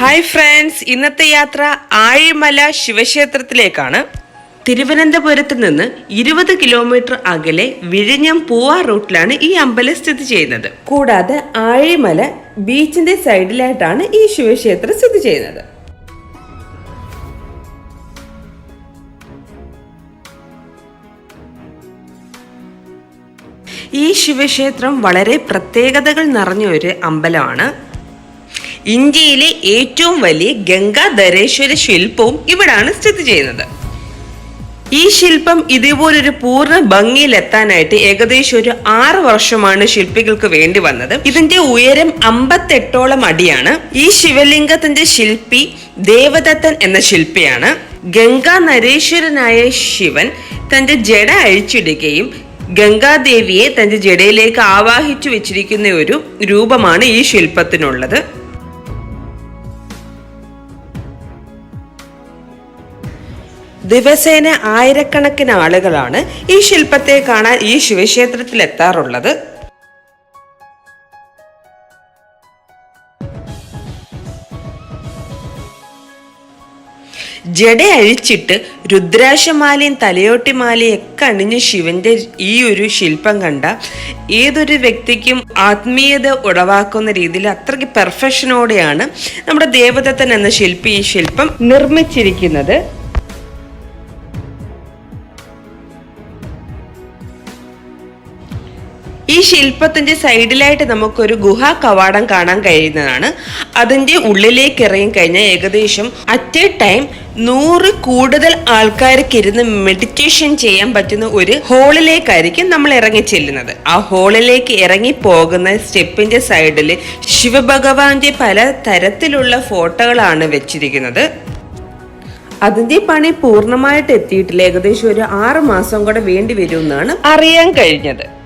Hi friends ഇന്നത്തെ യാത്ര ആഴിമല ശിവക്ഷേത്രത്തിലേക്കാണ്. തിരുവനന്തപുരത്ത് നിന്ന് ഇരുപത് കിലോമീറ്റർ അകലെ വിഴിഞ്ഞം പൂവാ റൂട്ടിലാണ് ഈ അമ്പലം സ്ഥിതി ചെയ്യുന്നത്. കൂടാതെ ആഴിമല ബീച്ചിന്റെ സൈഡിലായിട്ടാണ് ഈ ശിവക്ഷേത്രം സ്ഥിതി ചെയ്യുന്നത്. ഈ ശിവക്ഷേത്രം വളരെ പ്രത്യേകതകൾ നിറഞ്ഞ ഒരു അമ്പലമാണ്. ഇന്ത്യയിലെ ഏറ്റവും വലിയ ഗംഗാധരേശ്വര ശില്പവും ഇവിടാണ് സ്ഥിതി ചെയ്യുന്നത്. ഈ ശില്പം ഇതേപോലൊരു പൂർണ ഭംഗിയിലെത്താനായിട്ട് ഏകദേശം ഒരു ആറ് വർഷമാണ് ശില്പികൾക്ക് വേണ്ടി വന്നത്. ഇതിന്റെ ഉയരം അമ്പത്തെട്ടോളം അടിയാണ്. ഈ ശിവലിംഗത്തിന്റെ ശില്പി ദേവദത്തൻ എന്ന ശില്പിയാണ്. ഗംഗാ നരേശ്വരനായ ശിവൻ തന്റെ ജട അഴിച്ചിടുകയും ഗംഗാദേവിയെ തന്റെ ജടയിലേക്ക് ആവാഹിച്ചു വെച്ചിരിക്കുന്ന ഒരു രൂപമാണ് ഈ ശില്പത്തിനുള്ളത്. ദിവസേന ആയിരക്കണക്കിന് ആളുകളാണ് ഈ ശില്പത്തെ കാണാൻ ഈ ശിവക്ഷേത്രത്തിൽ എത്താറുള്ളത് ജട അഴിച്ചിട്ട് രുദ്രാശമാലയും തലയോട്ടിമാലയും ഒക്കെ അണിഞ്ഞ് ശിവന്റെ ഈ ഒരു ശില്പം കണ്ട ഏതൊരു വ്യക്തിക്കും ആത്മീയത ഉളവാക്കുന്ന രീതിയിൽ അത്രയ്ക്ക് പെർഫെക്ഷനോടെയാണ് നമ്മുടെ ദേവദത്തൻ എന്ന ശില്പി ഈ ശില്പം നിർമ്മിച്ചിരിക്കുന്നത്. ഈ ശില്പത്തിന്റെ സൈഡിലായിട്ട് നമുക്കൊരു ഗുഹാ കവാടം കാണാൻ കഴിയുന്നതാണ്. അതിന്റെ ഉള്ളിലേക്ക് ഇറങ്ങി കഴിഞ്ഞാൽ ഏകദേശം അറ്റ് എ ടൈം നൂറ് കൂടുതൽ ആൾക്കാർക്ക് ഇരുന്ന് മെഡിറ്റേഷൻ ചെയ്യാൻ പറ്റുന്ന ഒരു ഹോളിലേക്കായിരിക്കും നമ്മൾ ഇറങ്ങി ചെല്ലുന്നത്. ആ ഹോളിലേക്ക് ഇറങ്ങി പോകുന്ന സ്റ്റെപ്പിന്റെ സൈഡിൽ ശിവഭഗവാന്റെ പല തരത്തിലുള്ള ഫോട്ടോകളാണ് വെച്ചിരിക്കുന്നത്. അതിന്റെ പണി പൂർണമായിട്ട് എത്തിയിട്ടില്ല. ഏകദേശം ഒരു ആറ് മാസം കൂടെ വേണ്ടി വരുമെന്നാണ് അറിയാൻ കഴിഞ്ഞത്.